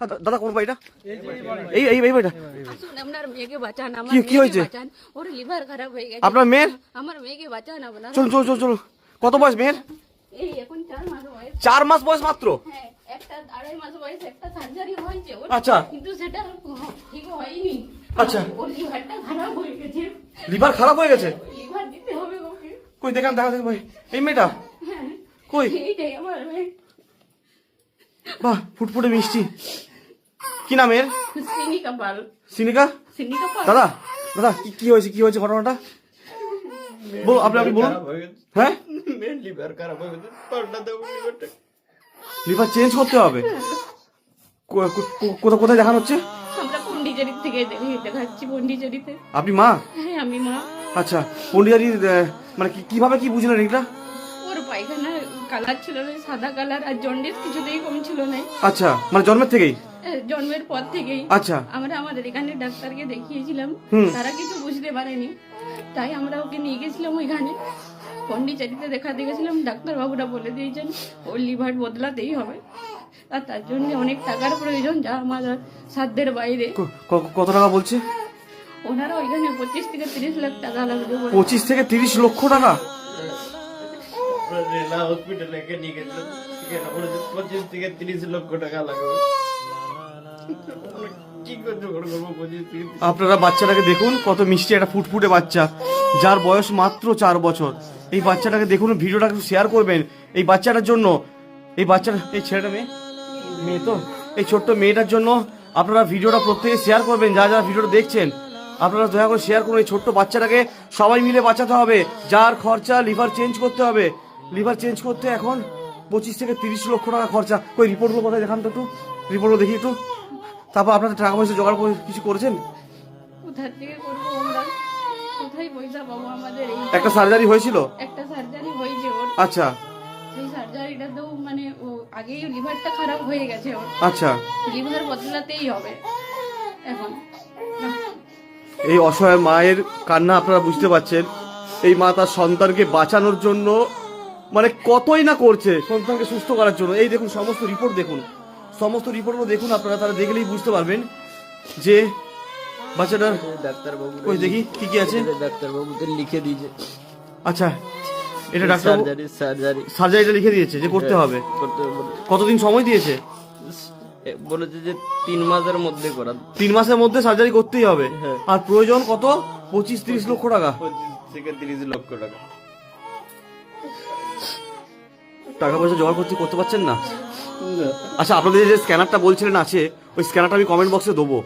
দা- দাদা কোন বাড়িটা এই এই বাড়িটা আসুন আপনার মেয়েকে বাঁচান আমার কি- কি হয়েছে? ওর লিভার খারাপ হয়ে গেছে। আপনার মেয়ের? আমার মেয়েকে বাঁচান আপনার। চলুন চলুন চলুন চলুন। কত বয়স মেয়ের? এই এখন চার মাস বয়স। চার মাস বয়স মাত্র? হ্যাঁ একটা আড়াই মাস বয়স একটা সার্জারি হয়েছে আচ্ছা। কিন্তু সেটা ঠিক হয়নি। আচ্ছা। ওর লিভারটা খারাপ হয়ে গেছে। লিভার খারাপ হয়ে গেছে? লিভার দিতে হবে ওকে। কই দেখান দেখা দেখো ভাই। এই মেয়েটা? হ্যাঁ। কই? এইটাই আমার মেয়ে। বাহ ফুটফুটে মিষ্টি। কি নাম এর? সিনি কপাল। সিনিকা? দাদা দাদা কি কি হয়েছে কি হয়েছে ঘটনাটা? বল আপনি আপনি বলুন। হ্যাঁ? লিভার খারাপ হয়ে গেছে পাল্টা দেবো লিভারটা লিভার চেঞ্জ করতে হবে। কোথায় কোথায় দেখানো হচ্ছে? আমরা পন্ডিচেরি থেকে দেখাচ্ছি পন্ডিচেরিতে আপনি মা? হ্যাঁ আমি মা। আচ্ছা পন্ডিচারি মানে কি- কীভাবে কি বুঝলেন এটা পায়খানা কালার ছিল না সাদা কালার আর জন্ডিস কিছুতেই কম ছিল না। আচ্ছা মানে জন্মের থেকেই? জন্মের পর থেকেই। আচ্ছা। আমরা আমাদের এখানে ডাক্তারকে দেখিয়েছিলাম। তারা কিছু বুঝতে পারেনি। তাই আমরা ওকে নিয়ে গেছিলাম ওইখানে। পন্ডিচারিতে দেখাতে গেছিলাম ডাক্তার বাবুরা বলে দিয়েছেন ওর লিভার বদলাতেই হবে। আর তার জন্য অনেক টাকার প্রয়োজন যা আমাদের সাধ্যের বাইরে। কত টাকা বলছে? ওনারা ওইখানে পঁচিশ থেকে তিরিশ লাখ টাকা লাগবে পঁচিশ থেকে তিরিশ লক্ষ টাকা? আপনারা বাচ্চাটাকে দেখুন, কত মিষ্টি একটা ফুটফুটে বাচ্চা। যার বয়স মাত্র চার বছর। এই বাচ্চাটাকে দেখুন, ভিডিওটা একটু শেয়ার করবেন। এই বাচ্চাটার জন্য, এই বাচ্চাটা, এই ছেলেটা মেয়ে? মেয়ে তো? এই ছোট্ট মেয়েটার জন্য আপনারা ভিডিওটা প্রত্যেকে শেয়ার করবেন, যারা যারা ভিডিওটা দেখছেন। আপনারা দয়া করে শেয়ার করুন, এই ছোট্ট বাচ্চাটাকে সবাই মিলে বাঁচাতে হবে। যার খরচা লিভার চেঞ্জ করতে হবে। লিভার চেঞ্জ করতে এখন পঁচিশ থেকে তিরিশ লক্ষ টাকা খরচা। ওই রিপোর্টগুলো কোথায় দেখান তো একটু? রিপোর্টগুলো দেখি একটু। তারপর আপনাদের টাকা পয়সা জোগাড় করে কিছু করেছেন? কোথা থেকে করব আমরা? কোথায় পয়সা পাবো আমাদের এই একটা সার্জারি হয়েছিল? একটা সার্জারি হয়েছে ওর। আচ্ছা। সেই সার্জারিটা তো মানে ও আগেই লিভারটা খারাপ হয়ে গেছে ওর। আচ্ছা। লিভার বদলাতেই হবে। এখন। এই অসহায় মায়ের কান্না আপনারা বুঝতে পারছেন। এই মা তার সন্তানকে বাঁচানোর জন্য মানে কতই না করছে সন্তানকে সুস্থ করার জন্য। এই দেখুন সমস্ত রিপোর্ট দেখুন। সমস্ত রিপোর্টগুলো দেখুন আপনারা তারা দেখলেই বুঝতে পারবেন যে বাচ্চাটার ডাক্তারবাবু ওই দেখি কি কি আছে? ডাক্তারবাবুদের লিখে দিয়েছে। আচ্ছা এটা ডাক্তার সার্জারি সার্জারি। সার্জারিটা লিখে দিয়েছে যে করতে হবে। করতে হবে। কতদিন সময় দিয়েছে? বলেছে যে তিন মাসের মধ্যে করা। তিন মাসের মধ্যে সার্জারি করতেই হবে। হ্যাঁ। আর প্রয়োজন কত? পঁচিশ তিরিশ লক্ষ টাকা। পঁচিশ থেকে তিরিশ লক্ষ টাকা। টাকা পয়সা জোগাড় করতে করতে পারছেন না? আচ্ছা আপনাদের যে স্ক্যানারটা বলছিলেন আছে, ওই স্ক্যানারটা আমি কমেন্ট বক্সে দেবো।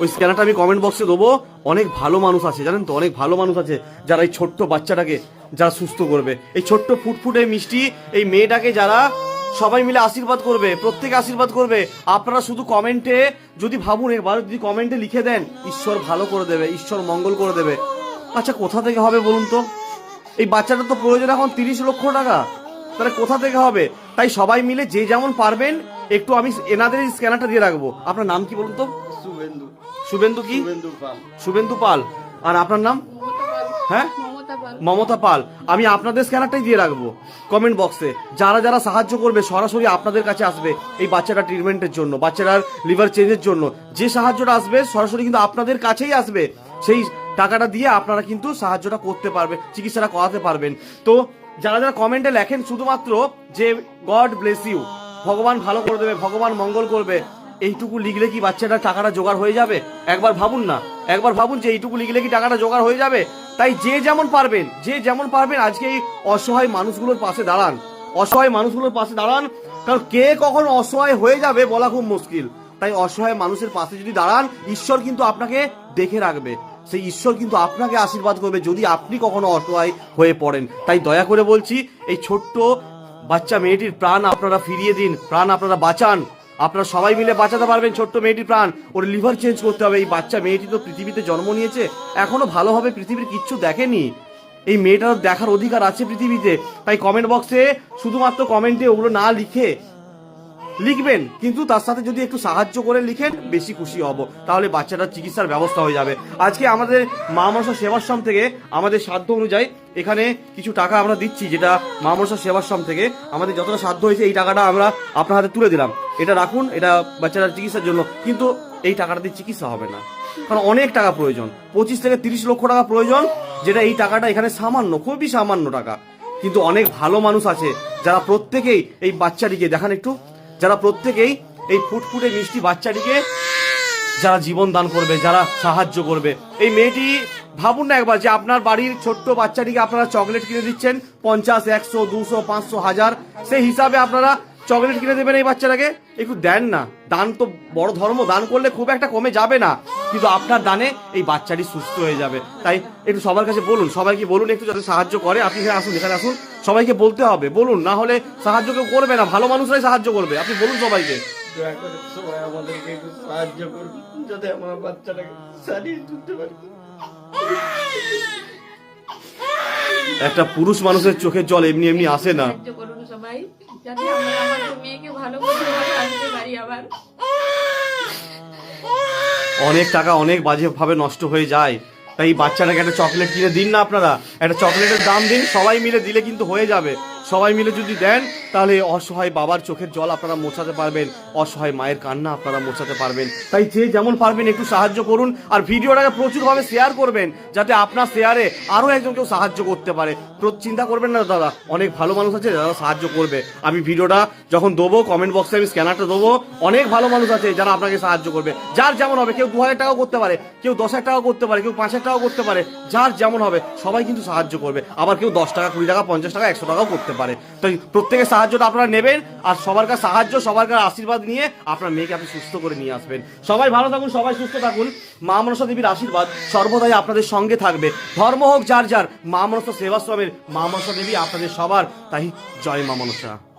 ওই স্ক্যানারটা আমি কমেন্ট বক্সে দেবো। অনেক ভালো মানুষ আছে, জানেন তো? অনেক ভালো মানুষ আছে যারা এই ছোট্ট বাচ্চাটাকে যারা সুস্থ করবে। এই ছোট্ট ফুটফুটে মিষ্টি এই মেয়েটাকে যারা সবাই মিলে আশীর্বাদ করবে, প্রত্যেকে আশীর্বাদ করবে, আপনারা শুধু কমেন্টে যদি ভাবুন এবার যদি কমেন্টে লিখে দেন, ঈশ্বর ভালো করে দেবে, ঈশ্বর মঙ্গল করে দেবে। আচ্ছা কোথা থেকে হবে বলুন তো? এই বাচ্চাটা তো প্রয়োজন এখন তিরিশ লক্ষ টাকা। তাহলে কোথা থেকে হবে? তাই সবাই মিলে যে যেমন পারবেন একটু আমি এনাদের এই স্ক্যানারটা দিয়ে রাখব। আপনার নাম কি বলুন তো? শুভেন্দু। শুভেন্দু কি? শুভেন্দু পাল। আর আপনার নাম? হ্যাঁ? মমতা পাল। মমতা পাল। আমি আপনাদের স্ক্যানারটাই দিয়ে রাখব কমেন্ট বক্সে যারা যারা সাহায্য করবে সরাসরি আপনাদের কাছে আসবে এই বাচ্চাটা ট্রিটমেন্টের জন্য বাচ্চাটার লিভার চেঞ্জের জন্য। যে সাহায্যটা আসবে সরাসরি কিন্তু আপনাদের কাছেই আসবে। সেই টাকাটা দিয়ে আপনারা কিন্তু সাহায্যটা করতে পারবে চিকিৎসাটা করাতে পারবেন। তো যারা যারা কমেন্টে লেখেন শুধুমাত্র যে গড ব্লেস ইউ ভগবান ভালো করে দেবে, ভগবান মঙ্গল করবে, এইটুকু লিখলে কি বাচ্চাটা টাকাটা জোগাড় হয়ে যাবে? একবার ভাবুন না। একবার ভাবুন যে এইটুকু লিখলে কি টাকাটা জোগাড় হয়ে যাবে? তাই যে যেমন পারবেন, যে যেমন পারবেন আজকে এই অসহায় মানুষগুলোর পাশে দাঁড়ান। অসহায় মানুষগুলোর পাশে দাঁড়ান, কারণ কে কখন অসহায় হয়ে যাবে বলা খুব মুশকিল। তাই অসহায় মানুষের পাশে যদি দাঁড়ান, ঈশ্বর কিন্তু আপনাকে দেখে রাখবে। সেই ঈশ্বর কিন্তু আপনাকে আশীর্বাদ করবে যদি আপনি কখনো অসহায় হয়ে পড়েন। তাই দয়া করে বলছি, এই ছোট্ট বাচ্চা মেয়েটির প্রাণ আপনারা ফিরিয়ে দিন, প্রাণ আপনারা বাঁচান। আপনারা সবাই মিলে বাঁচাতে পারবেন ছোট্ট মেয়েটির প্রাণ। ওর লিভার চেঞ্জ করতে হবে। এই বাচ্চা মেয়েটি তো পৃথিবীতে জন্ম নিয়েছে, এখনও ভালোভাবে পৃথিবীর কিচ্ছু দেখেনি। এই মেয়েটার দেখার অধিকার আছে পৃথিবীতে। তাই কমেন্ট বক্সে শুধুমাত্র কমেন্টে ওগুলো না লিখে লিখবেন, কিন্তু তার সাথে যদি একটু সাহায্য করে লিখেন, বেশি খুশি হব। তাহলে বাচ্চাটার চিকিৎসার ব্যবস্থা হয়ে যাবে। আজকে আমাদের মা মনসা সেবাশ্রম থেকে আমাদের সাধ্য অনুযায়ী এখানে কিছু টাকা আমরা দিচ্ছি, যেটা মা মনসা সেবাশ্রম থেকে আমাদের যতটা সাধ্য হয়েছে, এই টাকাটা আমরা আপনার হাতে তুলে দিলাম। এটা রাখুন, এটা বাচ্চাটার চিকিৎসার জন্য। কিন্তু এই টাকাটা দিয়ে চিকিৎসা হবে না। কারণ অনেক টাকা প্রয়োজন। পঁচিশ থেকে তিরিশ লক্ষ টাকা প্রয়োজন, যেটা এই টাকাটা এখানে সামান্য, খুবই সামান্য টাকা। কিন্তু অনেক ভালো মানুষ আছে, যারা প্রত্যেকেই এই বাচ্চাটিকে, দেখান একটু যারা প্রত্যেকেই এই ফুটফুটে মিষ্টি বাচ্চাটিকে যারা জীবন দান করবে, যারা সাহায্য করবে। এই মেয়েটি, ভাবুন না একবার যে আপনার বাড়ির ছোট্ট বাচ্চাটিকে আপনারা চকলেট কিনে দিচ্ছেন, পঞ্চাশ, একশো, দুশো, পাঁচশো, হাজার। সেই হিসাবে আপনারা চকলেট কিনে দেবেন এই বাচ্চাটাকে? একটু দেন না। দান তো বড় ধর্ম দান করলে খুব একটা কমে যাবে না। কিন্তু আপনার দানে এই বাচ্চাটি সুস্থ হয়ে যাবে। তাই একটু সবার কাছে বলুন সবাইকে বলুন একটু যাতে সাহায্য করে? আপনি এখানে আসুন এখানে আসুন। সবাইকে বলতে হবে বলুন না হলে সাহায্য কেউ করবে না। ভালো মানুষরাই সাহায্য করবে। আপনি বলুন সবাইকে। সবাই আমাদেরকে একটু সাহায্য করুন যাতে আমার বাচ্চাটাকে সারিয়ে তুলতে পারি। একটা পুরুষ মানুষের চোখের জল এমনি এমনি আসে না। যাতে আমরা মেয়েকে ভালো আনতে পারি আবার। অনেক টাকা অনেক বাজে ভাবে নষ্ট হয়ে যায়। তাই বাচ্চাটাকে একটা চকলেট কিনে দিন না আপনারা। একটা চকলেটের দাম দিন, সবাই মিলে দিলে কিন্তু হয়ে যাবে। সবাই মিলে যদি দেন, তাহলে অসহায় বাবার চোখের জল আপনারা মোছাতে পারবেন, অসহায় মায়ের কান্না আপনারা মোছাতে পারবেন। তাই যে যেমন পারবেন একটু সাহায্য করুন, আর ভিডিওটাকে প্রচুরভাবে শেয়ার করবেন, যাতে আপনার শেয়ারে আরও একজন কেউ সাহায্য করতে পারে। চিন্তা করবেন না দাদা, অনেক ভালো মানুষ আছে যারা সাহায্য করবে। আমি ভিডিওটা যখন দেবো কমেন্ট বক্সে আমি স্ক্যানারটা দেবো, অনেক ভালো মানুষ আছে যারা আপনাকে সাহায্য করবে। যার যেমন হবে, কেউ দু হাজার টাকাও করতে পারে, কেউ দশ হাজার টাকাও করতে পারে, কেউ পাঁচ হাজার টাকাও করতে পারে, যার যেমন হবে, সবাই কিন্তু সাহায্য করবে। আবার কেউ দশ টাকা, কুড়ি টাকা, পঞ্চাশ টাকা, একশো টাকাও করতে পারে। তাই প্রত্যেকের সাহায্যটা আপনারা নেবেন আর সবার কাছে সাহায্য, সবার কাছে আশীর্বাদ নিয়ে আপনার মেয়েকে আপনি সুস্থ করে নিয়ে আসবেন। সবাই ভালো থাকুন, সবাই সুস্থ থাকুন। মা মনসা দেবীর আশীর্বাদ সর্বদাই আপনাদের সঙ্গে থাকবে। ধর্ম হোক, যার যার, মা মনসা সেবাশ্রমের মা মনসা দেবী আপনাদের সবার। তাই জয় মা মনসা।